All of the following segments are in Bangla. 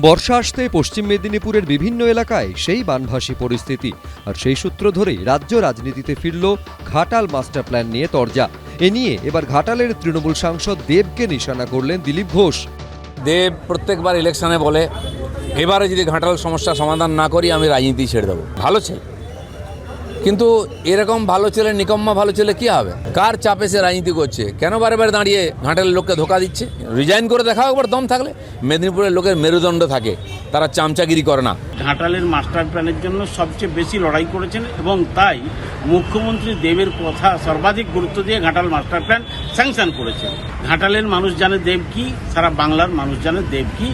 বর্ষা আসতে পশ্চিম মেদিনীপুরের বিভিন্ন এলাকায় সেই বানভাসী পরিস্থিতি। আর সেই সূত্র ধরেই রাজ্য রাজনীতিতে ফিরল ঘাটাল মাস্টার প্ল্যান নিয়ে তরজা। এ নিয়ে এবার ঘাটালের তৃণমূল সাংসদ দেবকে নিশানা করলেন দিলীপ ঘোষ। দেব প্রত্যেকবার ইলেকশনে বলে, এবারে যদি ঘাটাল সমস্যা সমাধান না করি, আমি রাজনীতি ছেড়ে দেবো। ভালো ছেলে। কিন্তু এরকম ভালো ছেলে, নিকম্মা ভালো ছেলে কি হবে? কার চাপে সে রাজনীতি করছে? কেন বারে বারে দাঁড়িয়ে ঘাটালের লোককে ধোকা দিচ্ছে? রিজাইন করে দেখাও একবার দম থাকলে। মেদিনীপুরের লোকের মেরুদণ্ড থাকে, তারা চামচাগিরি করে না। ঘাটালের মাস্টার প্ল্যানের জন্য সবচেয়ে বেশি লড়াই করেছেন এবং তাই মুখ্যমন্ত্রী দেবের কথা সর্বাধিক গুরুত্ব দিয়ে ঘাটাল মাস্টার প্ল্যান স্যাংশন করেছেন। ঘাটালের মানুষ জানে দেব কি, সারা বাংলার মানুষ জানে দেব কি।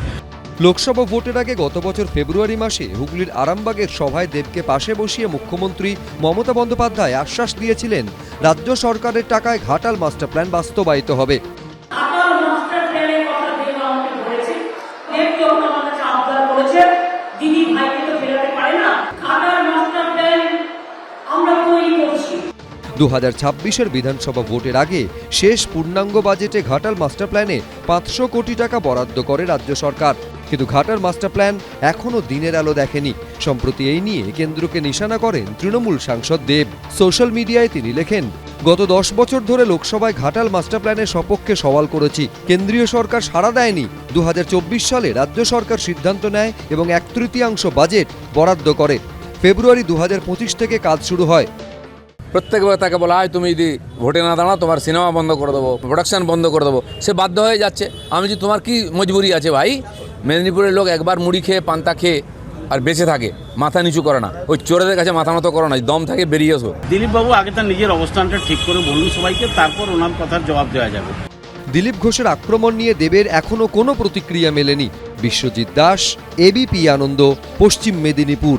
লোকসভা ভোটের আগে গত বছর ফেব্রুয়ারি মাসে হুগলির আরামবাগের সভায় দেবকে পাশে বসিয়ে মুখ্যমন্ত্রী মমতা বন্দ্যোপাধ্যায় আশ্বাস দিয়েছিলেন, রাজ্য সরকারের টাকায় ঘাটাল মাস্টার প্ল্যান বাস্তবায়িত হবে। দু হাজার ছাব্বিশের বিধানসভা ভোটের আগে শেষ পূর্ণাঙ্গ বাজেটে ঘাটাল মাস্টার প্ল্যানে পাঁচশো কোটি টাকা বরাদ্দ করে রাজ্য সরকার। কিন্তু ঘাটাল মাস্টার প্ল্যান এখনও দিনের আলো দেখেনি। সম্প্রতি এই নিয়ে কেন্দ্রকে নিশানা করেন তৃণমূল সাংসদ দেব। সোশ্যাল মিডিয়ায় তিনি লেখেন, গত দশ বছর ধরে লোকসভায় ঘাটাল মাস্টার প্ল্যানের সপক্ষে সওয়াল করেছি। কেন্দ্রীয় সরকার সাড়া দেয়নি। দু হাজার চব্বিশ সালে রাজ্য সরকার সিদ্ধান্ত নেয় এবং এক তৃতীয়াংশ বাজেট বরাদ্দ করে। ফেব্রুয়ারি দু হাজার পঁচিশ থেকে কাজ শুরু হয়। প্রত্যেকবার তাকে বলা হয় তুমি যদি ভোটে না দাঁড়াও তোমার সিনেমা বন্ধ করে দেবো প্রোডাকশান বন্ধ করে দেবো। সে বাধ্য হয়ে যাচ্ছে। আমি যে তোমার কি মজবুরি আছে ভাই? মেদিনীপুরের লোক একবার মুড়ি খেয়ে পান্তা খেয়ে আর বেঁচে থাকে মাথা নিচু করে না। ওই চোরেদের কাছে মাথা মতো করো না দম থাকে বেরিয়ে এসো দিলীপবাবু আগে তার নিজের অবস্থানটা ঠিক করে বলুন সবাইকে তারপর ওনার কথার জবাব দেওয়া যাবে। দিলীপ ঘোষের আক্রমণ নিয়ে দেবের এখনও কোনো প্রতিক্রিয়া মেলেনি। বিশ্বজিৎ দাস এবিপি আনন্দ পশ্চিম মেদিনীপুর।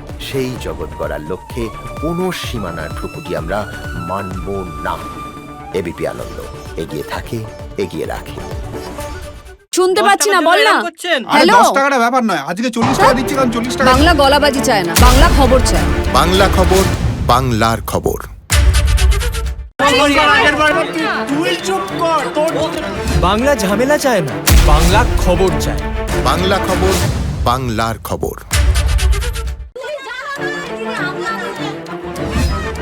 সেই জগৎ গড়ার লক্ষ্যে কোনো সীমানার ঠুকুটি আমরা মানব না। এবিপি আনন্দ এগিয়ে থাকে এগিয়ে রাখে। শুনতে পাচ্ছি না বল না। হ্যালো দশ টাকাটা ব্যাপার নয় আজকে চল্লিশ টাকা দিচ্ছি কারণ চল্লিশ টাকা বাংলা গলাবাজি চায় না বাংলা খবর চায়। বাংলা খবর বাংলার খবর। বাংলা ঝামেলা চায় না বাংলা খবর চায়। বাংলা খবর বাংলার খবর।